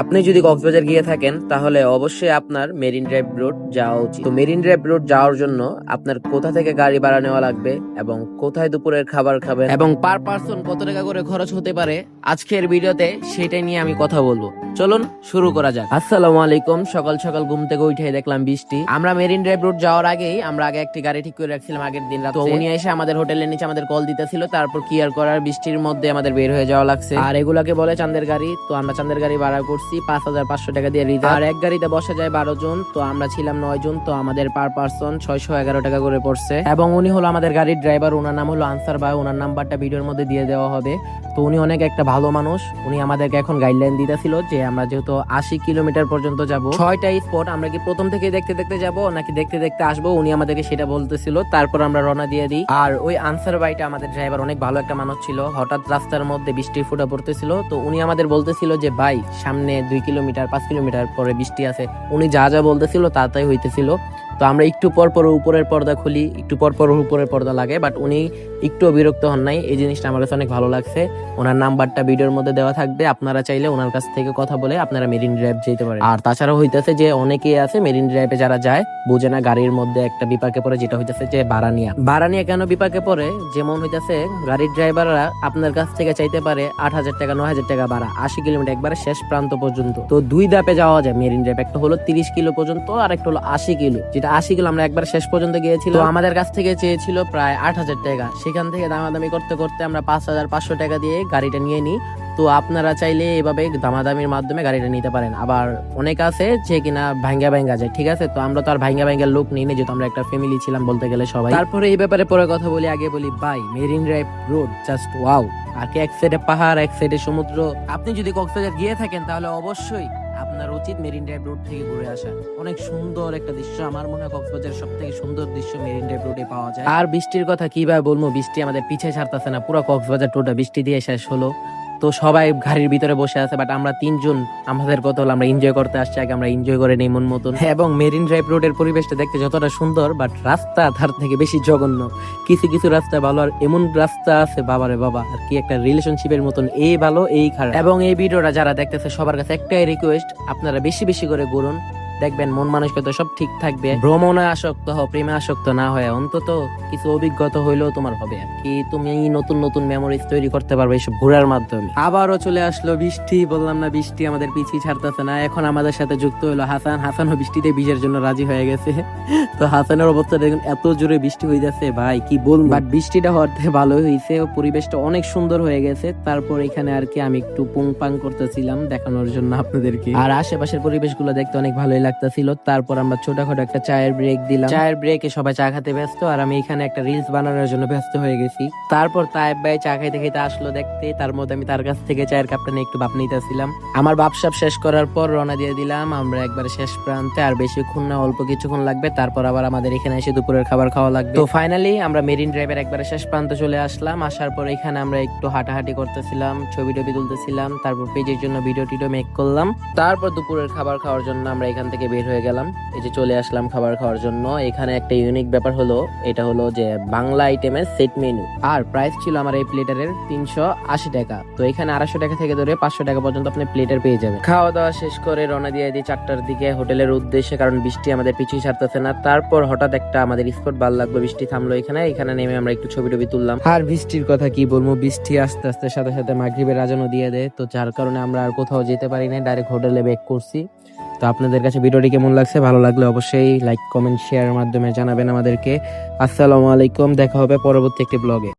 আপনি যদি কক্সবাজার গিয়ে থাকেন, তাহলে অবশ্যই আপনার মেরিন ড্রাইভ রোড যাওয়া উচিত। তো মেরিন ড্রাইভ রোড যাওয়ার জন্য আপনার কোথা থেকে গাড়ি ভাড়া নেওয়া লাগবে এবং কোথায় দুপুরের খাবার খাবেন এবং পার পার্সন কত টাকা করে খরচ হতে পারে, আজকের ভিডিওতে সেটাই নিয়ে আমি কথা বলব। চলুন শুরু করা যাক। আসসালামু আলাইকুম। সকাল সকাল ঘুম থেকে উঠে দেখলাম বৃষ্টি। আমরা মেরিন ড্রাইভ রোড যাওয়ার আগেই, আমরা আগে একটি গাড়ি ঠিক করে রাখছিলাম আগের দিন রাতে উনি এসে আমাদের হোটেলের নিচে আমাদের কল দিতেছিল, তারপর কি আর করার বৃষ্টির মধ্যে আমাদের বের হয়ে যাওয়া লাগছে। আর এগুলাকে বলে চাঁদের গাড়ি। তো আমরা চাঁদের গাড়ি ভাড়া করছি পাঁচ হাজার পাঁচশো টাকা দিয়ে রিজার্ভ। আর এক গাড়িতে বসা যায় বারো জন। তো আমরা ছিলাম নয় জন। তো আমাদের পার পার্সন ছয়শো এগারো টাকা করে পড়ছে। এবং উনি হলো আমাদের গাড়ির ড্রাইভার। ওনার নাম হলো আনসার ভাই। ওনার নাম্বারটা ভিডিওর মধ্যে দিয়ে দেওয়া হবে। তো উনি অনেক একটা ভালো মানুষ। উনি আমাদেরকে এখন গাইডলাইন দিতেছিল যে আমরা যেহেতু আশি কিলোমিটার পর্যন্ত যাব। ছয়টা স্পট আমরা কি প্রথম থেকে দেখতে দেখতে যাব, নাকি দেখতে দেখতে আসব? উনি আমাদেরকে সেটা বলতেছিল। তারপর আমরা রওনা দিয়ে দিই। আর ওই আনসার ভাইটা আমাদের ড্রাইভার অনেক ভালো একটা মানুষ ছিল। হঠাৎ রাস্তার মধ্যে বৃষ্টির ফুটা পড়তেছিল। তো উনি আমাদের বলতেছিল যে, ভাই, সামনে দুই কিলোমিটার, পাঁচ কিলোমিটার পরে বৃষ্টি আছে। উনি যা যা বলতেছিল তা তাই হইতেছিল। তো আমরা একটু পর পর উপরের পর্দা খুলি, একটু পর পর উপরের পর্দা লাগে বাট উনি একটু বিরক্ত হন নাই। এই জিনিসটা আমার কাছে অনেক ভালো লাগছে। ওনার নাম্বারটা ভিডিওর মধ্যে দেওয়া থাকবে। আপনারা চাইলে ওনার কাছ থেকে কথা বলে আপনারা মেরিন ড্রাইভ যেতে পারেন। আর তাছাড়া হইতেছে যে অনেকেই আছে মেরিন ড্রাইভে যারা যায়, বুঝে না গাড়ির মধ্যে একটা বিপাকে পড়ে, যেটা হইতেছে যে বারানিয়া। বারানিয়া কেন বিপাকে পড়ে? যেমন হইতেছে গাড়ির ড্রাইভাররা আপনার কাছ থেকে চাইতে পারে আট হাজার টাকা, নয় হাজার টাকা ভাড়া, আশি কিলোমিটার একবারে শেষ প্রান্ত পর্যন্ত। তো দুই ধাপে যাওয়া যায় মেরিন ড্রাইভ, একটা হলো তিরিশ কিলো পর্যন্ত আর একটা হলো আশি কিলো। যেটা আশি কিলো আমরা একবার শেষ পর্যন্ত গিয়েছিল আমাদের কাছ থেকে চেয়েছিল প্রায় আট হাজার টাকা। সেখান থেকে দামাদামি করতে করতে আমরা পাঁচ হাজার পাঁচশো টাকা দিয়ে গাড়িটা নিয়ে নিই। তো আপনারা চাইলে এভাবে দামাদামির মাধ্যমে গাড়িটা নিতে পারেন। আবার অনেক আছে যে কিনা ভাঙ্গা ভাঙ্গা যায় ঠিক আছে? তো আমরা তো আর ভাঙ্গা ভাঙ্গার লোক নিই না যেহেতু আমরা একটা ফ্যামিলি ছিলাম বলতে গেলে সবাই। তারপরে এই ব্যাপারে পরে কথা বলি আগে বলি by Marine Drive road just wow আর কি এক সাইডে পাহাড় এক সাইডে সমুদ্র। আপনি যদি কক্সবাজার গিয়ে থাকেন তাহলে অবশ্যই আপনার উচিত মেরিন ড্রাইভ রোড থেকে ঘুরে আসা। অনেক সুন্দর একটা দৃশ্য, আমার মনে হয় কক্সবাজার সব থেকে সুন্দর দৃশ্য মেরিন ড্রাইভ রোডে পাওয়া যায়। আর বৃষ্টির কথা কীভাবে বলব? বৃষ্টি আমাদের পিছিয়ে ছাড়তেছে না, পুরো কক্সবাজার টোটা বৃষ্টি দিয়ে শেষ হলো। তো সবাই গাড়ির ভিতরে বসে আছে বাট আমরা তিনজন, আমাদের কথা হলো আমরা এনজয় করতে আসছি, আগে আমরা এনজয় করে নেই মন মতন। এবং মেরিন ড্রাইভ রোডের পরিবেশটা দেখতে যতটা সুন্দর বাট রাস্তা তার থেকে বেশি জঘন্য। কিছু কিছু রাস্তা ভালো, আর এমন রাস্তা আছে, বাবারে বাবা, আর কি একটা রিলেশনশিপের মতন, এই ভালো, এই খারাপ। এবং এই ভিডিওটা যারা দেখতেছে, সবার কাছে একটাই রিকোয়েস্ট আপনারা বেশি বেশি করে ঘুরুন। দেখবেন মন মানসিকতা সব ঠিক থাকবে। ভ্রমণে আসক্ত হও, প্রেমে আসক্ত না হয়। অন্তত কিছু অভিজ্ঞতা হইলেও তোমার হবে। কি তুমি নতুন নতুন মেমোরিজ তৈরি করতে পারবে এইসব ঘোরার মাধ্যমে। আবারও চলে আসলো বৃষ্টি। বললাম না, বৃষ্টি আমাদের পিছিয়ে ছাড়তেছে না। এখন আমাদের সাথে যুক্ত হলো হাসান। হাসানও বৃষ্টিতে ভিজের জন্য রাজি হয়ে গেছে। তো হাসানের অবস্থা দেখুন, এত জোরে বৃষ্টি হয়ে যাচ্ছে ভাই, কি বলব? বাট বৃষ্টিটা হওয়াতে ভালোই হয়েছে পরিবেশটা অনেক সুন্দর হয়ে গেছে। তারপর এখানে আর কি আমি একটু পুং পাং করতেছিলাম দেখানোর জন্য আপনাদেরকে। আর আশেপাশের পরিবেশগুলো দেখতে অনেক ভালোই লাগতেছিল তারপর আমরা ছোটখাটো একটা চায়ের ব্রেক দিলাম। চায়ের ব্রেকে সবাই চা খেতে ব্যস্ত, আর আমি এখানে একটা রিলস বানানোর জন্য ব্যস্ত হয়ে গেছি। তারপর তায়েব ভাই চা খাইতে খাইতে আসলো দেখতে। তার মধ্যে আমি তার কাছ থেকে চায়ের কাপটা নিয়ে একটু বাপ নিতেছিলাম। আমার বাপসাপ শেষ করার পর রওনা দিয়ে দিলাম। আমরা একবার শেষ প্রান্তে, আর বেশিক্ষণ না, অল্প কিছুক্ষণ লাগবে। তারপর আবার আমাদের এখানে এসে দুপুরের খাবার খাওয়া লাগবে। তো ফাইনালি আমরা মেরিন ড্রাইভের একবারে শেষ প্রান্তে চলে আসলাম। আসার পর এখানে আমরা একটু হাঁটাহাঁটি করতেছিলাম ছবি টবি তুলতেছিলাম। তারপর পেজের জন্য ভিডিও টিডিও মেক করলাম। তারপর দুপুরের খাবার খাওয়ার জন্য আমরা এখান থেকে বের হয়ে গেলাম। এই যে চলে আসলাম খাবার খাওয়ার জন্য। এখানে একটা ইউনিক ব্যাপার হলো, এটা হলো যে বাংলা আইটেমের সেট মেনু আর প্রাইস ছিল আমার এই প্লেটারের তিনশো আশি টাকা। তো এখানে আড়াইশো টাকা থেকে ধরে পাঁচশো টাকা পর্যন্ত আপনি প্লেটার পেয়ে যাবেন। খাওয়া দাওয়া শেষ করে রওনা দিয়ে দিই চারটার দিকে হোটেলের উদ্দেশ্যে, কারণ বৃষ্টি আমাদের পিছিয়ে ছাড়তেছে না। তারপর হঠাৎ একটা আমাদের স্পট ভালো লাগল বৃষ্টি থামলো এখানে। এখানে নেমে আমরা একটু ছবি টবি তুললাম। আর বৃষ্টির কথা কি বলব? বৃষ্টি আস্তে আস্তে সাথে সাথে মাগরিবের আজানও দিয়ে দেয়। তো যার কারণে আমরা আর কোথাও যেতে পারি না ডাইরেক্ট হোটেলে ব্যাক করছি। তো আপনাদের কাছে ভিডিওটি কেমন লাগছে? ভালো লাগলে অবশ্যই লাইক কমেন্ট শেয়ারের মাধ্যমে জানাবেন আমাদেরকে। আসসালামু আলাইকুম, দেখা হবে পরবর্তী একটি ব্লগে